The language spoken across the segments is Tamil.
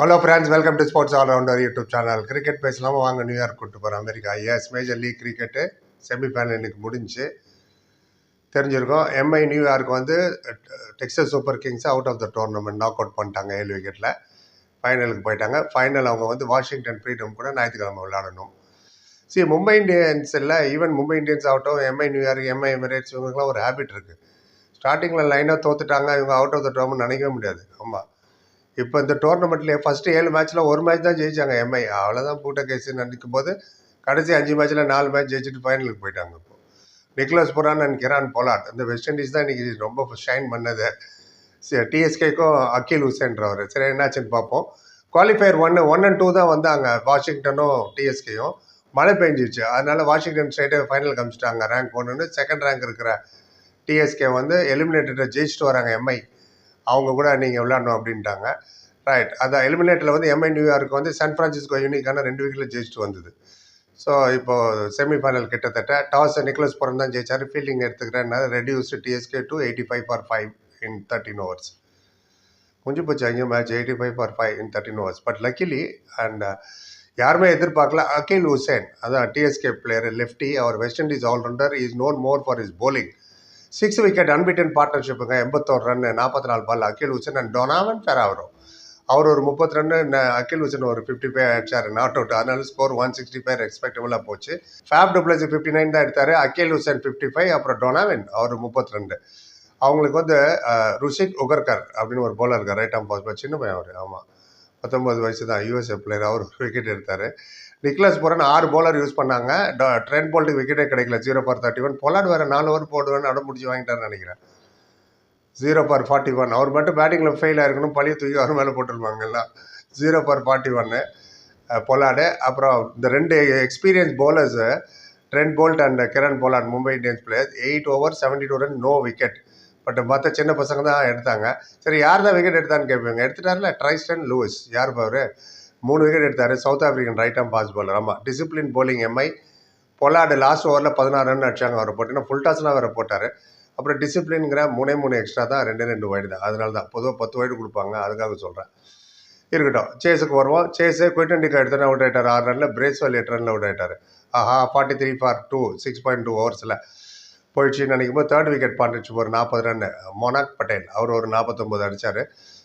Hello friends welcome to sports allrounder YouTube channel cricket பேசலாமல் வாங்க நியூயார்க் கூட்டு போகிறோம் America's major league cricket semifinal இன்னைக்கு முடிஞ்சு. தெரிஞ்சிருக்கோம். எம்ஐ நியூயார்க் வந்து Texas super kings out of the tournament knock out பண்ணிட்டாங்க ஏழு விக்கெட்டில் ஃபைனலுக்கு போயிட்டாங்க. ஃபைனல் அவங்க வந்து வாஷிங்டன் ஃப்ரீடம் கூட ஞாயிற்றுக்கிழமை விளையாடணும். சரி மும்பை இந்தியன்ஸ் இல்லை ஈவன் மும்பை இந்தியன்ஸ் ஆகட்டும் MI New York MI Emirates இவங்களுக்குலாம் ஒரு ஹேபிட் இருக்குது ஸ்டார்டிங்கில் லைனாக தோத்துட்டாங்க. இவங்க அவுட் ஆஃப் த டோர்னமெண்ட் நினைக்கவே முடியாது. ஆமாம் இப்போ இந்த டோர்னமெண்ட்லேயே ஃபஸ்ட்டு ஏழு மேட்ச்சில் ஒரு மேட்ச் தான் ஜெயித்தாங்க எம்ஐ அவ்வளோதான் பூட்ட கேஸ் நினைக்கும் போது கடைசி அஞ்சு மேட்ச்சில் நாலு மேட்ச் ஜெயிச்சுட்டு ஃபைனலுக்கு போயிட்டாங்க இப்போ. Nicholas Pooran and Kieron Pollard இந்த வெஸ்ட் இண்டீஸ் தான் இன்றைக்கி ரொம்ப ஷைன் பண்ணது. டிஎஸ்கேக்கும் அகில் ஹுசேன்றவர் சரி என்னாச்சுன்னு பார்ப்போம். குவாலிஃபயர் ஒன்று ஒன் அண்ட் டூ தான் வந்தாங்க. வாஷிங்டனும் டிஎஸ்கேயும் மழை பெஞ்சிருச்சு அதனால வாஷிங்டன் ஸ்டேட்டே ஃபைனல் காமிச்சிட்டாங்க ரேங்க் ஒன்றுன்னு செகண்ட் ரேங்க் இருக்கிற டிஎஸ்கே வந்து எலிமினேட்டரை ஜெயிச்சுட்டு வராங்க எம்ஐ அவங்க கூட நீங்கள் விளாடணும் அப்படின்ட்டாங்க. ரைட் அதான் எலிமினேட்டரில் வந்து எம்ஐ நியூயார்க் வந்து சான் ஃப்ரான்சிஸ்கோ யூனிக்கான ரெண்டு விக்கெட்டில் ஜெயிச்சுட்டு வந்தது. ஸோ இப்போது செமிஃபைனல் கிட்டத்தட்ட டாஸ் நிக்லஸ் புரம் தான் ஜெயிச்சார். Fielding எடுத்துக்கிறேன்னா reduced TSK to eighty five for five in thirteen overs முடிஞ்சு போச்சு அங்கேயும் match eighty five for five in thirteen overs but luckily and யாருமே எதிர்பார்க்கல. அகில் ஹுசேன் அதான் TSK player lefty our West Indies allrounder is known more for his bowling six wicket unbeaten பார்ட்னர்ஷிப்புங்க எண்பத்தோரு ரன்னு நாற்பத்தி நாலு பால் அகில் உச்சன் அண்ட் டொனாவன் ஃபெராவரும் அவர் ஒரு முப்பத்தி ரெண்டு அகில் உச்சன் ஒரு ஃபிஃப்டி ஃபைவ் அடிச்சார் நாட் அவுட் அதனால ஸ்கோர் ஒன் சிக்ஸ்டி ஃபைவ் எக்ஸ்பெக்டபுளாக போச்சு. ஃபேப் டபுள்ஜி ஃபிஃப்டி நைன் தான் எடுத்தார். அகில் உசன் ஃபிஃப்டி ஃபைவ் அப்புறம் டொனாவின் அவர் முப்பத்தி ரெண்டு அவங்களுக்கு வந்து ருஷிக் உகர்கர் அப்படின்னு ஒரு பவுலர் இருக்கார். ரைட் ஆம் பாஸ் சின்ன பையன் அவர். ஆமாம் பத்தொம்பது வயசு தான். யூஎஸ்ஏ பிளேயர் அவர் விக்கெட் எடுத்தார். நிக்லஸ் புரன் ஆறு பவுலர் யூஸ் பண்ணாங்க. ட்ரெண்ட் போல்ட்டுக்கு விக்கெட்டே கிடைக்கல. Zero for thirty one Pollard வேறு நாலு ஓவர் போடுவேன்னு அடம் முடிச்சு வாங்கிட்டாருன்னு நினைக்கிறேன். ஜீரோ ஃபார் ஃபார்ட்டி ஒன் அவர் மட்டும் பேட்டிங்கில் ஃபெயில் ஆயிருக்கணும். பழைய தூக்கி அவர் மேலே போட்டுருவாங்க எல்லாம். ஜீரோ ஃபார் ஃபார்ட்டி ஒன்று பொலாடு அப்புறம் இந்த ரெண்டு experience bowlers Trent Boult and Kieron Pollard Mumbai Indians players eight over seventy two run no wicket but மற்ற சின்ன பசங்க தான் எடுத்தாங்க. சரி யார் தான் விக்கெட் எடுத்தான்னு கேட்பீங்க? எடுத்துட்டார்ல? ட்ரைஸ்டன் லூயிஸ் யார் பாரு? மூணு விக்கெட் எடுத்தார். South African right arm pace bowler. ஆமாம் discipline bowling MI Pollard last ஓவரில் பதினாறு ரன் அடிச்சாங்க அவரை போட்டிங்கன்னா ஃபுல் டாஸ்லாம் வேறு போட்டார். அப்புறம் டிசிப்ளின்ங்கிற மூணே மூணு எக்ஸ்ட்ரா தான் ரெண்டு ரெண்டு வைடு தான். அதனால தான். பொதுவாக பத்து வைடு கொடுப்பாங்க. அதுக்காக சொல்கிறேன் இருக்கட்டும். சேஸுக்கு வருவோம். சேஸு குயிட்டண்டிக்கு எடுத்தோன்னே அவுட் ஆகிட்டார் ஆறு ரனில் பிரேஸ்வெல் எட்டு ரனில் அவுட் ஆயிட்டார். ஆஹா forty three for two six point two ஓவர்ஸில் போயிடுச்சுன்னு நினைக்கும் போது தேர்ட் விக்கெட் பாண்டிச்சு ஒரு நாற்பது ரன் மொனாக் பட்டேல். அவர் ஒரு நாற்பத்தொம்போது அடித்தார்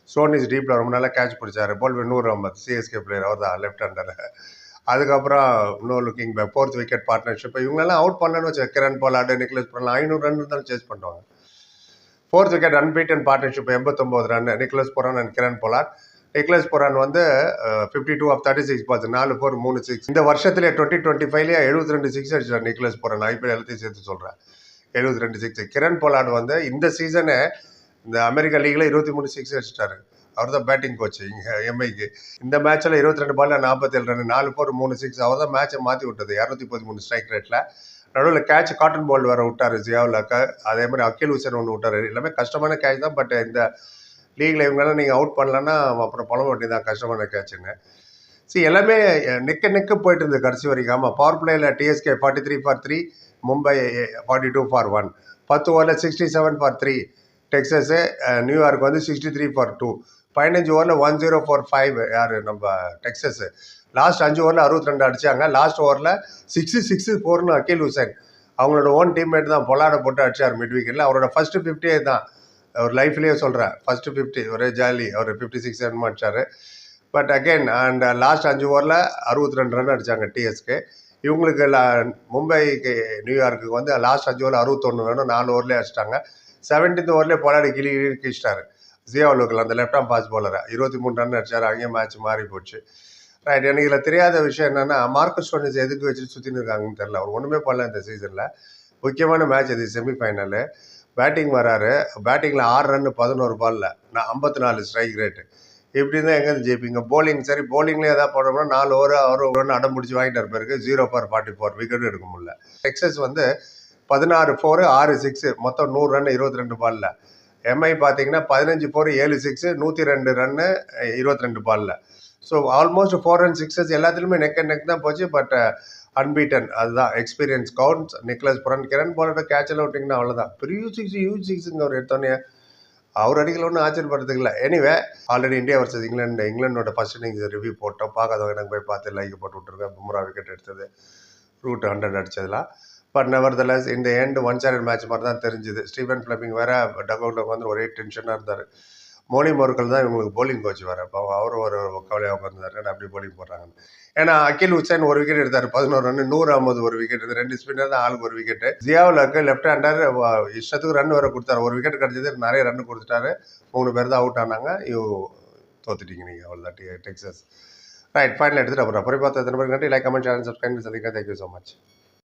சோனிஸ் டீப்பில் ரொம்ப நல்லா கேட்ச் பிடிச்சாரு. போல் நூறு அஹமத் சிஎஸ்கே பிளேயர் அவர் தான் லெஃப்ட் ஹேண்டர் அதுக்கப்புறம் no looking back fourth wicket partnership இவங்கெல்லாம் அவுட் பண்ணணும்னு வச்சு கிரண் போலாடு நிக்லஸ் பண்ணலாம் ஐநூறு ரன் இருந்தாலும் சேஸ் பண்ணுவாங்க. ஃபோர்த் விக்கெட் அன்பீட்டன் பார்ட்னர்ஷிப் எண்பத்தொம்போது run Nicholas Pooran and Kieron Pollard. Nicholas Pooran வந்து fifty two off thirty six பார்த்து நாலு ஃபோர் மூணு சிக்ஸ் இந்த வருஷத்துல டுவெண்ட்டி டுவெண்ட்டி ஃபைவ்லேயே எழுபத்தி ரெண்டு சிக்ஸ் அடிச்சார் நிக்லஸ் பொரான் ஐபிஎல் எல்லாத்தையும் சேர்த்து சொல்கிறேன் எழுபத்தி ரெண்டு சிக்ஸ் கிரண் போலாட் வந்து இந்த சீசனு இந்த அமெரிக்கா லீக்ல இருபத்தி மூணு சிக்ஸ் அடிச்சிட்டாரு. அவர் தான் பேட்டிங் கோச் இங்கே எம்ஐக்கு இந்த மேட்ச்சில் இருபத்தி ரெண்டு பாலில் நாற்பத்தேழு ரன் நாலு போர் மூணு சிக்ஸ் அவர் தான் மேட்சை மாற்றி விட்டது. இரநூத்தி பதிமூணு ஸ்ட்ரைக் ரேட்டில் நடுவில் கேட்ச் காட்டன் பால் வேறு விட்டார் ஜியாவில் அதே மாதிரி அக்கில் ஹுசேன் ஒன்று விட்டார். எல்லாமே கஷ்டமான கேட்ச் தான் பட் இந்த லீக்ல இவங்கெல்லாம் நீங்கள் அவுட் பண்ணலன்னா அப்புறம் பழம் வட்டி தான் கஷ்டமான கேட்சுன்னு சரி எல்லாமே அஹ், நிக்க நிக்க போயிட்டு இருந்தது கடைசி வரைக்கும். ஆமாம் power பிளேயில் TSK forty three for three Mumbai forty two for one பத்து ஓவரில் sixty seven for three Texas New York வந்து சிக்ஸ்டி த்ரீ ஃபார் டூ. பதினஞ்சு ஓவரில் ஒன் ஜீரோ ஃபோர் ஃபைவ் யார் நம்ம டெக்ஸஸு. லாஸ்ட் அஞ்சு ஓவரில் அறுபத்தி ரெண்டு அடித்தாங்க லாஸ்ட் ஓவரில் சிக்ஸு சிக்ஸு ஃபோர்னு அகில் ஹுசேன் அவங்களோட ஓன் டீம்மேட் தான் பொலாட போட்டு அடிச்சார் மிட் வீக்கில் அவரோட ஃபஸ்ட்டு ஃபிஃப்டியே தான். அவர் லைஃப்லேயே சொல்கிறேன் ஃபஸ்ட்டு ஃபிஃப்டி ஒரே ஜாலி அவர் ஃபிஃப்டி சிக்ஸ் ரன் அடிச்சார். பட் அகெயின் அண்ட் லாஸ்ட் அஞ்சு ஓவரில் அறுபத்தி ரெண்டு ரன் அடித்தாங்க டிஎஸ்கே இவங்களுக்கு மும்பைக்கு நியூயார்க்கு வந்து லாஸ்ட் அஞ்சு ஓவரில் அறுபத்தொன்று வேணும் நாலு ஓவர்லேயே அடிச்சிட்டாங்க. செவன்டீன்த் ஓவர்லேயே பொலாடி கிளி கிழிச்சிட்டாரு. ஜியாவுலுக்கில் அந்த லெஃப்ட் ஆம் பாஸ் போலரை இருபத்தி மூணு ரன் அடிச்சார். அங்கேயே மேட்ச் மாறி போச்சு. ரைட் எனக்கு இதில் தெரியாத விஷயம் என்னென்னா மார்க்கஸ் ஸ்டோனிஸ் எதுக்கு வச்சுட்டு சுற்றின்னு இருக்காங்கன்னு தெரில அவர் ஒன்றுமே பண்ணல இந்த சீசனில் முக்கியமான மேட்ச் இது செமிஃபைனலு பேட்டிங் வராரு. பேட்டிங்கில் ஆறு ரன் பதினோரு பாலில் நான் ஐம்பத்தி நாலு ஸ்ட்ரைக் ரேட்டு இப்படி தான் எங்கேருந்து ஜெயிப்பீங்க? போலிங் சரி போலிங்லேயே எதாவது போடணும்னா நாலு ஓவர் ஆறு ஒரு ரன் அடம் பிடிச்சி வாங்கிட்டு இருப்பாருக்கு zero for forty four wicket எடுக்க முடியல. டெக்ஸஸ் வந்து பதினாறு ஃபோரு ஆறு சிக்ஸு மொத்தம் நூறு ரன் இருபத்தி ரெண்டு பாலில் எம்ஐ பார்த்தீங்கன்னா பதினஞ்சு ஃபோர் ஏழு சிக்ஸு நூற்றி ரெண்டு ரன்னு இருபத்தி ரெண்டு பாலில் so almost four and sixes எல்லாத்துலேயுமே நெக் அண்ட் நெக் தான் போச்சு பட் அன்பீட்டன் uh, அதுதான் experience counts Nicholas Pooran Kieron போலோட catch எல்லாம் விட்டிங்கன்னா அவ்வளோதான் பெரிய சிக்ஸ் ஹியூஜ் சிக்ஸுங்க அவர் எடுத்தோன்னே அவர் அடிக்கல ஒன்றும் ஆச்சரியப்படுறதுக்கு இல்லை. Anyway already India versus England இங்கிலாண்டோட first innings review போட்டோம். பார்க்காதவங்க எனக்கு போய் பார்த்து லைக் போட்டு விட்ருக்கேன் பும்ரா விக்கெட் எடுத்தது. ரூட் ஹண்ட்ரட் அடித்ததுலாம் பட் நெவர்தலஸ் இந்த எண்டு ஒன் சைடட் மேட்ச் மாதிரி தான் தெரிஞ்சுது. ஸ்டீவன் ஃபிளமிங் வேற டக் அவுட்டில் வந்து ஒரே டென்ஷனாக இருந்தார். மோனி மோர்கல் தான் இவங்களுக்கு போலிங் கோச் வேறு. இப்போ அவரும் ஒரு கவலையாக உட்காந்துருந்தாரு அப்படி போலிங் போடுறாங்கன்னு. ஏன்னா அகில் உச்சேன் ஒரு விக்கெட் எடுத்தார். பதினோரு ரன் நூறு ஐம்பது ஒரு விக்கெட் இது ரெண்டு ஸ்பின்னர் தான் ஆளுக்கு ஒரு விக்கெட் ஜியாவுலக்கு லெஃப்ட் ஹேண்டர் இஷ்டத்துக்கு ரன் வேறு கொடுத்தாரு. ஒரு விக்கெட் கிடச்சது நிறைய ரன் கொடுத்துட்டாரு. மூணு பேர் தான் அவுட் ஆனாங்க. ஐயோ தோத்துட்டீங்க நீங்கள் அவ்வளோதான் டெக்ஸஸ் ரைட் ஃபைனல் எடுத்துகிட்டு அப்புறம். அப்புறம் பார்த்து எத்தனை பேர் நன்றி லைக் கமெண்ட் சேனல் சப்ஸ்கிரைப் சந்திக்கிறேன். Thank you so much